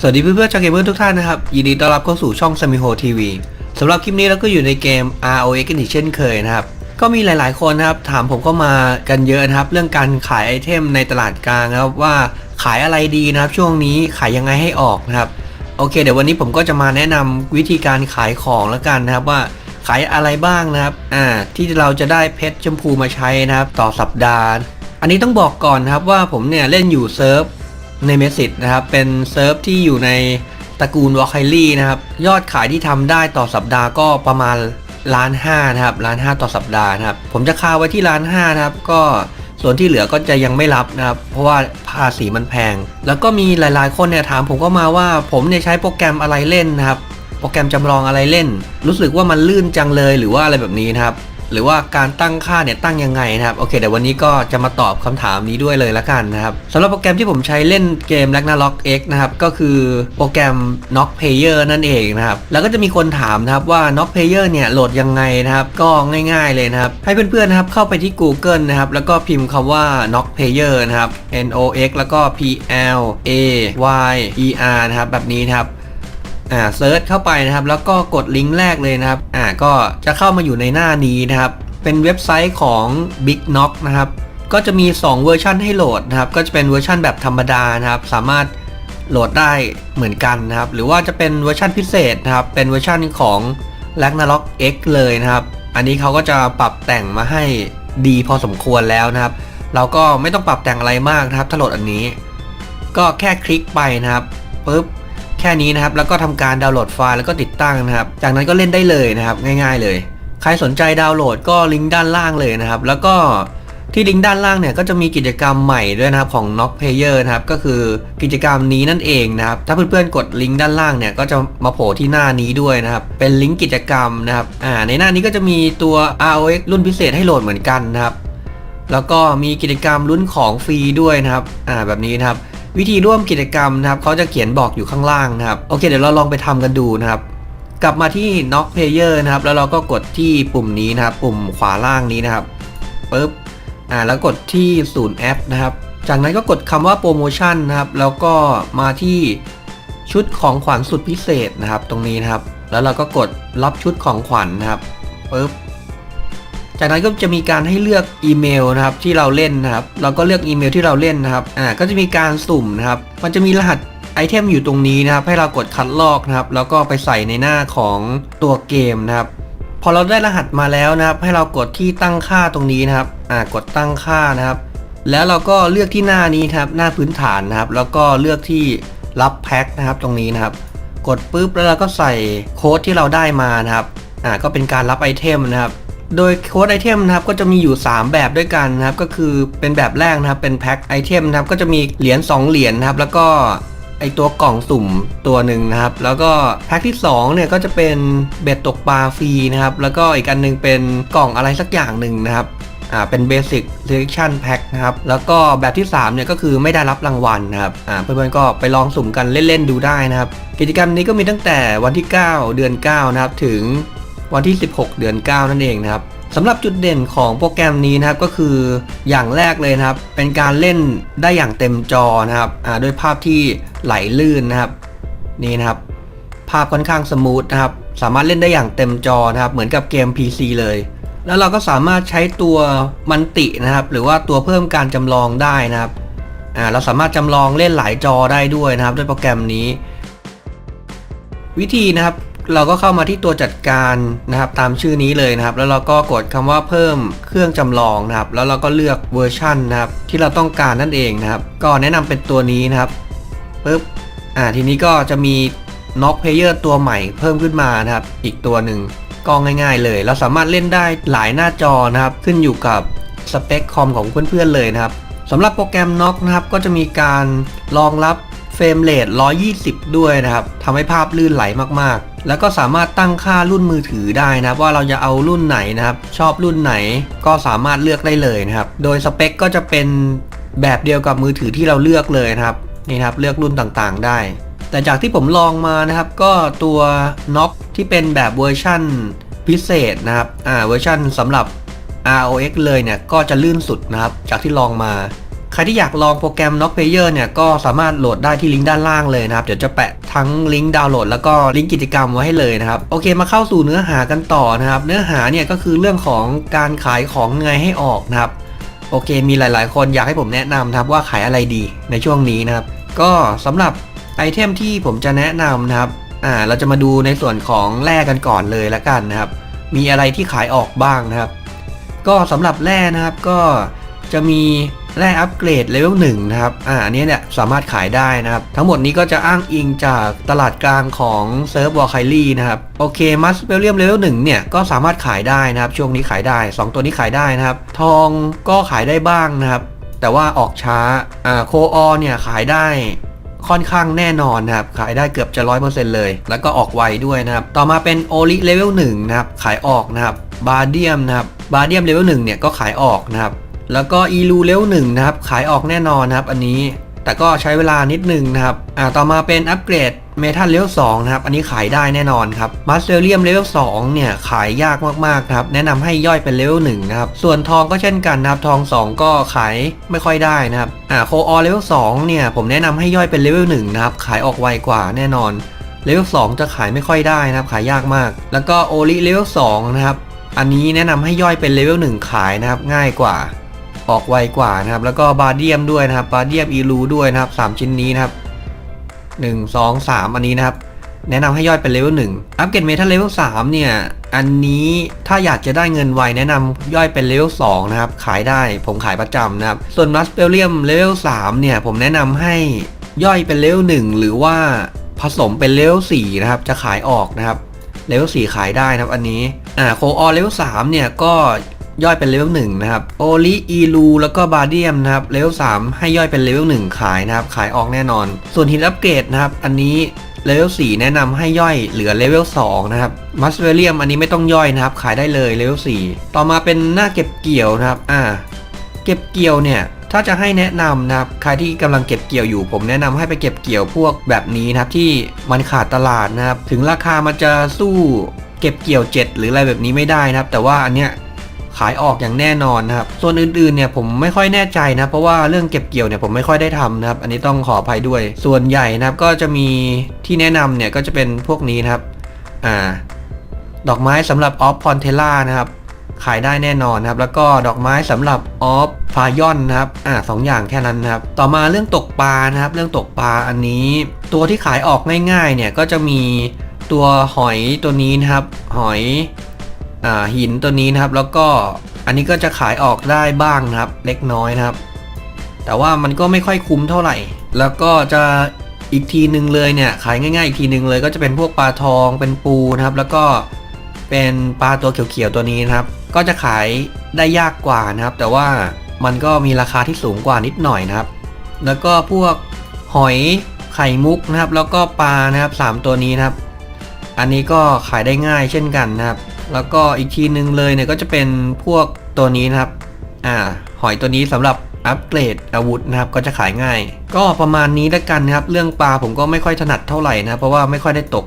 สวัสดีเพื่อนๆชาวเกมเมอร์ทุกท่านนะครับ ยินดีต้อนรับเข้าสู่ช่อง s a m i h o TV สำหรับคลิปนี้เราก็อยู่ในเกม ROX กันอีกเช่นเคยนะครับ ก็มีหลายๆคนนะครับ ถามผมเข้ามากันเยอะนะครับ เรื่องการขายไอเทมในตลาดกลางนะครับว่าขายอะไรดีนะครับ ช่วงนี้ขายยังไงให้ออกนะครับ โอเค เดี๋ยววันนี้ผมก็จะมาแนะนำวิธีการขายของแล้วกันนะครับว่าขายอะไรบ้างนะครับ อ่า ที่เราจะได้เพชรชมพูมาใช้นะครับ ต่อสัปดาห์ อันนี้ต้องบอกก่อนนะครับว่าผมเนี่ยเล่นอยู่เซิร์ฟ ในเมสิตนะครับ เป็นเซิร์ฟที่อยู่ในตระกูลวอลไคลี่นะครับ ยอดขายที่ทำได้ต่อสัปดาห์ก็ประมาณล้านห้านะครับล้านห้าต่อสัปดาห์นะครับ ผมจะคาไว้ที่ล้านห้านะครับ ก็ส่วนที่เหลือก็จะยังไม่รับนะครับ เพราะว่าภาษีมันแพง แล้วก็มีหลายๆ คนเนี่ยถามผมก็มาว่าผมเนี่ยใช้โปรแกรมอะไรเล่นนะครับ โปรแกรมจำลองอะไรเล่น รู้สึกว่ามันลื่นจังเลยหรือว่าอะไรแบบนี้นะครับ หรือว่าการตั้งค่าเนี่ยตั้งยังไงนะครับโอเคเดี๋ยววันนี้ก็จะมาตอบคำถามนี้ด้วยเลยละกันนะครับสำหรับโปรแกรมที่ผมใช้เล่นเกม Ragnarok X นะครับก็คือโปรแกรม Knock Player นั่นเองนะครับแล้วก็จะมีคนถามนะครับว่า Knock Player เนี่ยโหลดยังไงนะครับก็ง่ายๆเลยนะครับให้เพื่อนๆนะครับเข้าไปที่ Google นะครับแล้วก็พิมพ์คำว่า Knock Player นะครับ N O X แล้วก็ P L A Y E R นะครับแบบนี้นะครับ อ่าเซิร์ชเข้าไปนะครับ แล้วก็กดลิงก์แรกเลยนะครับ อ่าก็จะเข้ามาอยู่ในหน้านี้นะครับ เป็นเว็บไซต์ของ Big Knock นะครับ ก็จะมี 2 เวอร์ชันให้โหลดนะครับ ก็จะเป็นเวอร์ชันแบบธรรมดานะครับ สามารถโหลดได้เหมือนกันนะครับ หรือว่าจะเป็นเวอร์ชันพิเศษนะครับ เป็นเวอร์ชันของ Ragnarok X เลยนะครับ อันนี้เขาก็จะปรับแต่งมาให้ดีพอสมควรแล้วนะครับ เราก็ไม่ต้องปรับแต่งอะไรมากนะครับถ้าโหลดอันนี้ ก็แค่คลิกไปนะครับปุ๊บ แค่นี้นะครับ แล้วก็ทำการดาวน์โหลดไฟล์แล้วก็ติดตั้งนะครับ จากนั้นก็เล่นได้เลยนะครับ ง่าย ๆ เลย ใครสนใจดาวน์โหลดก็ลิงก์ด้านล่างเลยนะครับ แล้วก็ที่ลิงก์ด้านล่างเนี่ยก็จะมีกิจกรรมใหม่ด้วยนะครับของ Knock Player นะครับก็คือกิจกรรมนี้นั่นเองนะครับถ้าเพื่อนๆกดลิงก์ด้านล่างเนี่ยก็จะมาโผล่ที่หน้านี้ด้วยนะครับเป็นลิงก์กิจกรรมนะครับอ่าในหน้านี้ก็จะมีตัว ROX รุ่นพิเศษให้โหลดเหมือนกันนะครับแล้วก็มีกิจกรรมลุ้นของฟรีด้วยนะครับอ่าแบบนี้นะครับ วิธีร่วมกิจกรรมนะครับเขาจะเขียนบอกอยู่ข้างล่างนะครับโอเค เดี๋ยวเราลองไปทำกันดูนะครับ กลับมาที่ Knock Player นะครับ แล้วเราก็กดที่ปุ่มนี้นะครับ ปุ่มขวาล่างนี้นะครับปึ๊บอ่าแล้วกดที่ศูนย์แอปนะครับ จากนั้นก็กดคำว่าโปรโมชั่นนะครับ แล้วก็มาที่ชุดของขวัญสุดพิเศษนะครับ ตรงนี้นะครับ แล้วเราก็กดรับชุดของขวัญนะครับปึ๊บ จากนั้นก็จะมีการให้เลือกอีเมลนะครับที่เราเล่นนะครับ เราก็เลือกอีเมลที่เราเล่นนะครับ อ่า ก็จะมีการสุ่มนะครับ มันจะมีรหัสไอเทมอยู่ตรงนี้นะครับ ให้เรากดคัดลอกนะครับ แล้วก็ไปใส่ในหน้าของตัวเกมนะครับ พอเราได้รหัสมาแล้วนะครับ ให้เรากดที่ตั้งค่าตรงนี้นะครับ อ่า กดตั้งค่านะครับ แล้วเราก็เลือกที่หน้านี้ครับ หน้าพื้นฐานนะครับ แล้วก็เลือกที่รับแพ็คนะครับ ตรงนี้นะครับ กดปุ๊บแล้วเราก็ใส่โค้ดที่เราได้มานะครับ อ่า ก็เป็นการรับไอเทมนะครับ โดยโค้ดไอเทมนะครับก็จะมีอยู่ 3 แบบด้วยกันนะครับก็คือเป็นแบบแรกนะครับเป็นแพ็คไอเทมนะครับก็จะมีเหรียญ2เหรียญนะครับแล้วก็ไอตัวกล่องสุ่มตัวหนึ่งนะครับ แล้วก็แพ็คที่2เนี่ยก็จะเป็นเบ็ดตกปลาฟรีนะครับ แล้วก็อีกอันหนึงเป็นกล่องอะไรสักอย่างหนึ่งนะครับอ่าเป็น Basic Selection Pack นะครับ แล้วก็แบบที่ 3 เนี่ยก็คือไม่ได้รับรางวัลนะครับอ่าเพื่อนๆก็ไปลองสุ่มกันเล่นๆดูได้นะครับ กิจกรรมนี้ก็มีตั้งแต่วันที่ 9 เดือน 9 นะครับ ถึง วันที่ 16 เดือน 9 นั่นเองนะครับสำหรับจุดเด่นของโปรแกรมนี้นะครับก็คืออย่างแรกเลยนะครับ เป็นการเล่นได้อย่างเต็มจอนะครับด้วยภาพที่ไหลลื่นนะครับ นี่นะครับ ภาพค่อนข้างสมูทนะครับ สามารถเล่นได้อย่างเต็มจอนะครับ เหมือนกับเกม PC เลย แล้วเราก็สามารถใช้ตัวมันตินะครับ หรือว่าตัวเพิ่มการจำลองได้นะครับเราสามารถจำลองเล่นหลายจอได้ด้วยนะครับ ด้วยโปรแกรมนี้ วิธีนะครับ เราก็เข้ามาที่ตัวจัดการนะครับตามชื่อนี้เลยนะครับ แล้วเราก็กดคำว่าเพิ่มเครื่องจำลองนะครับ แล้วเราก็เลือกเวอร์ชันนะครับที่เราต้องการนั่นเองนะครับ ก็แนะนำเป็นตัวนี้นะครับปึ๊บอ่าทีนี้ก็จะมี Knock Player ตัวใหม่เพิ่มขึ้นมานะครับ อีกตัวหนึ่งก็ง่ายๆเลย เราสามารถเล่นได้หลายหน้าจอนะครับ ขึ้นอยู่กับสเปคคอมของเพื่อนๆเลยนะครับสำหรับโปรแกรม Knock นะครับ ก็จะมีการรองรับเฟรมเรท120 ด้วยนะครับทำให้ภาพลื่นไหลมากๆ แล้วก็สามารถตั้งค่ารุ่นมือถือได้นะครับ ว่าเราจะเอารุ่นไหนนะครับ ชอบรุ่นไหนก็สามารถเลือกได้เลยนะครับ โดยสเปคก็จะเป็นแบบเดียวกับมือถือที่เราเลือกเลยนะครับนี่ครับเลือกรุ่นต่างๆ ได้ แต่จากที่ผมลองมานะครับ ก็ตัวน็อกที่เป็นแบบเวอร์ชั่นพิเศษนะครับอ่าเวอร์ชั่นสำหรับ ROX เลยเนี่ยก็จะลื่นสุดนะครับ จากที่ลองมา ใครที่อยากลองโปรแกรม Knock Player เนี่ยก็สามารถโหลดได้ที่ลิงก์ด้านล่างเลยนะครับ เดี๋ยวจะแปะทั้งลิงก์ดาวน์โหลดแล้วก็ลิงก์กิจกรรมไว้ให้เลยนะครับ โอเคมาเข้าสู่เนื้อหากันต่อนะครับ เนื้อหาเนี่ยก็คือเรื่องของการขายของไงให้ออกนะครับ โอเค มีหลาย ๆ คนอยากให้ผมแนะนำนะครับว่าขายอะไรดีในช่วงนี้นะครับ ก็สำหรับไอเทมที่ผมจะแนะนำนะครับ อ่า เราจะมาดูในส่วนของแร่กันก่อนเลยละกันนะครับ มีอะไรที่ขายออกบ้างนะครับ ก็สำหรับแร่นะครับก็จะมี แร่อัปเกรดเลเวลหนึ่งนะครับ อ่า อันนี้เนี่ยสามารถขายได้นะครับ ทั้งหมดนี้ก็จะอ้างอิงจากตลาดกลางของเซิร์ฟวอลไคลี่นะครับ โอเค มัสเบลเลียมเลเวลหนึ่งเนี่ยก็สามารถขายได้นะครับ ช่วงนี้ขายได้ 2 ตัวนี้ขายได้นะครับ ทองก็ขายได้บ้างนะครับ แต่ว่าออกช้า อ่า โคออเนี่ยขายได้ค่อนข้างแน่นอนนะครับ ขายได้เกือบจะร้อยเปอร์เซ็นต์เลย แล้วก็ออกไวด้วยนะครับ ต่อมาเป็นโอลิเลเวลหนึ่งนะครับ ขายออกนะครับ บาเดียมนะครับ บาเดียมเลเวลหนึ่งเนี่ยก็ขายออกนะครับ แล้วก็อีลูเลเวลหนึ่งนะครับขายออกแน่นอนนะครับอันนี้แต่ก็ใช้เวลานิดนึงนะครับอ่าต่อมาเป็นอัปเกรดเมทัลเลเวล2นะครับ อันนี้ขายได้แน่นอนครับมาสเตอรียมเลเวล2เนี่ย ขายยากมากๆครับ แนะนำให้ย่อยเป็นเลเวล1นะครับ ส่วนทองก็เช่นกันนะครับ ทอง 2 ก็ขายไม่ค่อยได้นะครับ อ่าโคออเลเวล2เนี่ย ผมแนะนำให้ย่อยเป็นเลเวล1นะครับ ขายออกไวกว่าแน่นอน เลเวล2จะขายไม่ค่อยได้นะครับ ขายยากมาก แล้วก็โอลิเลเวล2นะครับ อันนี้แนะนำให้ย่อยเป็นเลเวล1ขายนะครับ ง่ายกว่า ออกไวกว่านะครับ แล้วก็บาเดียมด้วยนะครับบาเดียมอีลูด้วยนะครับ 3 ชิ้นนี้นะครับ 1 2 3 อันนี้นะครับ แนะนำให้ย่อยเป็นเลเวล1อัปเกรดเมทัลเลเวล3เนี่ย อันนี้ถ้าอยากจะได้เงินไวแนะนำย่อยเป็นเลเวล2นะครับ ขายได้ผมขายประจำนะครับ ส่วนมัสเปลเลียมเลเวล3เนี่ย ผมแนะนำให้ย่อยเป็นเลเวล1หรือว่าผสมเป็นเลเวล4นะครับ จะขายออกนะครับเลเวล4ขายได้นะครับ อันนี้อ่าโคออเลเวล3เนี่ยก็ ย่อยเป็นเลเวล1นะครับโอลิอีลูแล้วก็บาเดียมนะครับเลเวล3ให้ย่อยเป็นเลเวล1ขายนะครับขายออกแน่นอน ส่วนหินอัปเกรดนะครับอันนี้เลเวล4แนะนำให้ย่อยเหลือเลเวล2นะครับมัสเวเลียมอันนี้ไม่ต้องย่อยนะครับ ขายได้เลยเลเวล4ต่อมาเป็นหน้าเก็บเกี่ยวนะครับอ่าเก็บเกี่ยวเนี่ยถ้าจะให้แนะนำนะครับใครที่กำลังเก็บเกี่ยวอยู่ ผมแนะนำให้ไปเก็บเกี่ยวพวกแบบนี้นะครับที่มันขาดตลาดนะครับ ถึงราคามันจะสู้เก็บเกี่ยว 7 หรืออะไรแบบนี้ไม่ได้นะครับ แต่ว่าอันเนี้ย ขายออกอย่างแน่นอนนะครับส่วนอื่นๆเนี่ยผมไม่ค่อยแน่ใจนะ เพราะว่าเรื่องเก็บเกี่ยวเนี่ยผมไม่ค่อยได้ทำนะครับ อันนี้ต้องขออภัยด้วย ส่วนใหญ่นะครับก็จะมีที่แนะนำเนี่ยก็จะเป็นพวกนี้นะครับอ่าดอกไม้สำหรับออฟพอนเทล่านะครับขายได้แน่นอนนะครับ แล้วก็ดอกไม้สำหรับออฟพายอนนะครับ อ่าสองอย่างแค่นั้นนะครับ ต่อมาเรื่องตกปลานะครับ เรื่องตกปลาอันนี้ ตัวที่ขายออกง่ายๆเนี่ยก็จะมีตัวหอยตัวนี้นะครับ หอย หินตัวนี้นะครับ แล้วก็อันนี้ก็จะขายออกได้บ้างนะครับ เล็กน้อยนะครับ แต่ว่ามันก็ไม่ค่อยคุ้มเท่าไหร่ แล้วก็จะอีกทีหนึ่งเลยเนี่ยขายง่ายๆอีกทีหนึ่งเลย ก็จะเป็นพวกปลาทองเป็นปูนะครับ แล้วก็เป็นปลาตัวเขียวๆตัวนี้นะครับ ก็จะขายได้ยากกว่านะครับ แต่ว่ามันก็มีราคาที่สูงกว่านิดหน่อยนะครับ แล้วก็พวกหอยไข่มุกนะครับ แล้วก็ปลานะครับสามตัวนี้นะครับ อันนี้ก็ขายได้ง่ายเช่นกันนะครับ แล้วก็อีกทีหนึ่งเลยเนี่ยก็จะเป็นพวกตัวนี้นะครับ อ่า หอยตัวนี้สำหรับอัปเกรดอาวุธนะครับก็จะขายง่าย ก็ประมาณนี้แล้วกันนะครับ เรื่องปลาผมก็ไม่ค่อยถนัดเท่าไหร่นะเพราะว่าไม่ค่อยได้ตก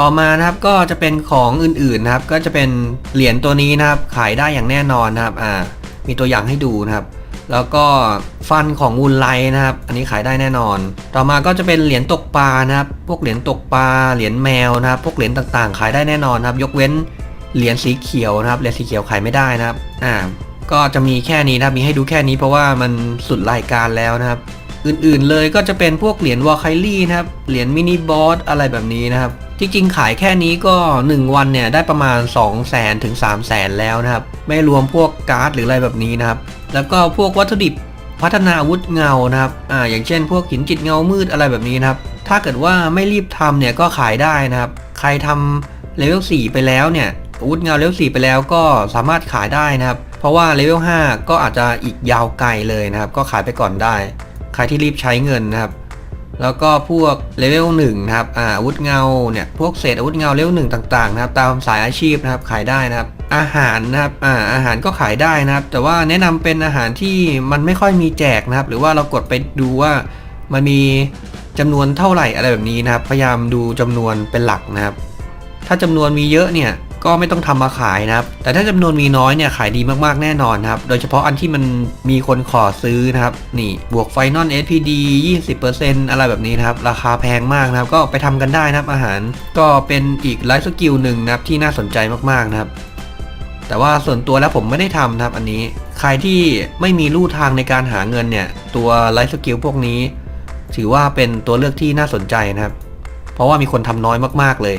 ต่อมานะครับก็จะเป็นของอื่นๆนะครับ ก็จะเป็นเหรียญตัวนี้นะครับ ขายได้อย่างแน่นอนนะครับ อ่า มีตัวอย่างให้ดูนะครับ แล้วก็ฟันของมูลไลนะครับ อันนี้ขายได้แน่นอน ต่อมาก็จะเป็นเหรียญตกปลานะครับ พวกเหรียญตกปลาเหรียญแมวนะครับ พวกเหรียญต่างๆ ขายได้แน่นอนนะครับ ยกเว้น เหรียญสีเขียวนะครับเหรียญสีเขียวขายไม่ได้นะครับอ่าก็จะมีแค่นี้นะครับมีให้ดูแค่นี้เพราะว่ามันสุดรายการแล้วนะครับ อื่นๆเลยก็จะเป็นพวกเหรียญวอลไคลี่นะครับเหรียญมินิบอสอะไรแบบนี้นะครับที่จริงขายแค่นี้ก็ 1 วันเนี่ยได้ประมาณ 2 0 0แสนถึง3 0 0แสนแล้วนะครับ ไม่รวมพวกการ์ดหรืออะไรแบบนี้นะครับ แล้วก็พวกวัตถุดิบพัฒนาอาวุธเงานะครับอ่าอย่างเช่น พวกหินจิตเงามืดอะไรแบบนี้นะครับ ถ้าเกิดว่าไม่รีบทำเนี่ยก็ขายได้นะครับ ใครทำเลเวล4ไปแล้วเนี่ย อาวุธเงาเลเวล4ไปแล้วก็สามารถขายได้นะครับ เพราะว่าเลเวล5ก็อาจจะอีกยาวไกลเลยนะครับ ก็ขายไปก่อนได้ ใครที่รีบใช้เงินนะครับ แล้วก็พวกเลเวลหนึ่งนะครับอาวุธเงาเนี่ยพวกเศษอาวุธเงาเลเวลหนึ่งต่างๆนะครับตามสายอาชีพนะครับขายได้นะครับ อาหารนะครับอ่าอาหารก็ขายได้นะครับ แต่ว่าแนะนำเป็นอาหารที่มันไม่ค่อยมีแจกนะครับ หรือว่าเรากดไปดูว่ามันมีจำนวนเท่าไหร่อะไรแบบนี้นะครับ พยายามดูจำนวนเป็นหลักนะครับ ถ้าจำนวนมีเยอะเนี่ย ก็ไม่ต้องทำมาขายนะครับ แต่ถ้าจำนวนมีน้อยเนี่ยขายดีมากๆแน่นอนนะครับ โดยเฉพาะอันที่มันมีคนขอซื้อนะครับ นี่บวกไฟนอล SPD 20%อะไรแบบนี้นะครับ ราคาแพงมากนะครับ ก็ไปทำกันได้นะครับอาหารก็เป็นอีกไลฟ์สกิลหนึ่งนะครับที่น่าสนใจมากๆนะครับ แต่ว่าส่วนตัวแล้วผมไม่ได้ทำนะครับอันนี้ใครที่ไม่มีลู่ทางในการหาเงินเนี่ยตัวไลฟ์สกิลพวกนี้ ถือว่าเป็นตัวเลือกที่น่าสนใจนะครับ เพราะว่ามีคนทำน้อยมากๆเลย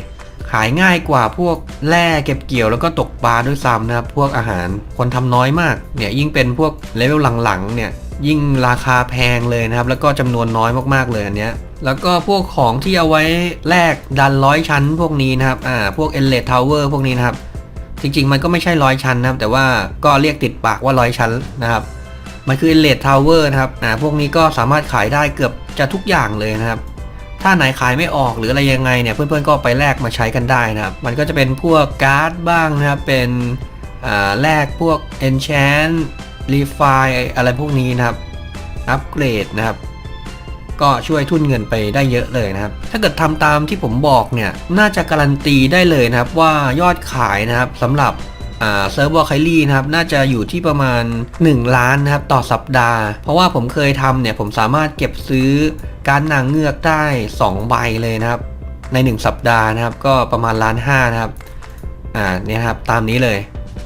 ขายง่ายกว่าพวกแร่เก็บเกี่ยวแล้วก็ตกปลาด้วยซ้ำนะครับพวกอาหารคนทำน้อยมากเนี่ยยิ่งเป็นพวกเลเวลหลังๆเนี่ยยิ่งราคาแพงเลยนะครับ แล้วก็จำนวนน้อยมากๆเลยอันเนี้ยแล้วก็พวกของที่เอาไว้แลกดันร้อยชั้นพวกนี้นะครับอ่าพวกเอเลททาวเวอร์พวกนี้นะครับ จริงๆ มันก็ไม่ใช่ร้อยชั้นนะครับ แต่ว่าก็เรียกติดปากว่าร้อยชั้นนะครับมันคือ e l a t e Tower นะครับอ่าพวกนี้ก็สามารถขายได้เกือบจะทุกอย่างเลยนะครับ ถ้าไหนขายไม่ออกหรืออะไรยังไงเนี่ยเพื่อนๆก็ไปแลกมาใช้กันได้นะครับ มันก็จะเป็นพวกการ์ดบ้างนะครับ เป็นแลกพวก Enchant Refine อะไรพวกนี้นะครับ อัปเกรดนะครับ ก็ช่วยทุนเงินไปได้เยอะเลยนะครับ ถ้าเกิดทำตามที่ผมบอกเนี่ย น่าจะการันตีได้เลยนะครับ ว่ายอดขายนะครับสำหรับเซิร์ฟวอร์ไคลี่นะครับน่าจะอยู่ที่ประมาณ 1 ล้านนะครับต่อสัปดาห์ เพราะว่าผมเคยทำเนี่ยผมสามารถเก็บซื้อ การนางเงือกได้ 2 ใบเลยนะครับ ใน 1 สัปดาห์นะครับ ก็ประมาณล้านห้านะครับ อ่าเนี่ยครับตามนี้เลย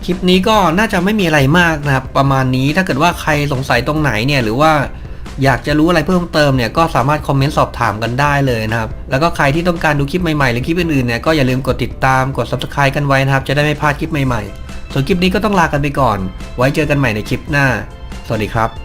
คลิปนี้ก็น่าจะไม่มีอะไรมากนะครับ ประมาณนี้ถ้าเกิดว่าใครสงสัยตรงไหนเนี่ยหรือว่าอยากจะรู้อะไรเพิ่มเติมเนี่ยก็สามารถคอมเมนต์สอบถามกันได้เลยนะครับ แล้วก็ใครที่ต้องการดูคลิปใหม่ๆ หรือคลิปอื่นๆเนี่ยก็อย่าลืมกดติดตามกด subscribe กันไว้นะครับ จะได้ไม่พลาดคลิปใหม่ๆ ส่วนคลิปนี้ก็ต้องลากันไปก่อน ไว้เจอกันใหม่ในคลิปหน้า สวัสดีครับ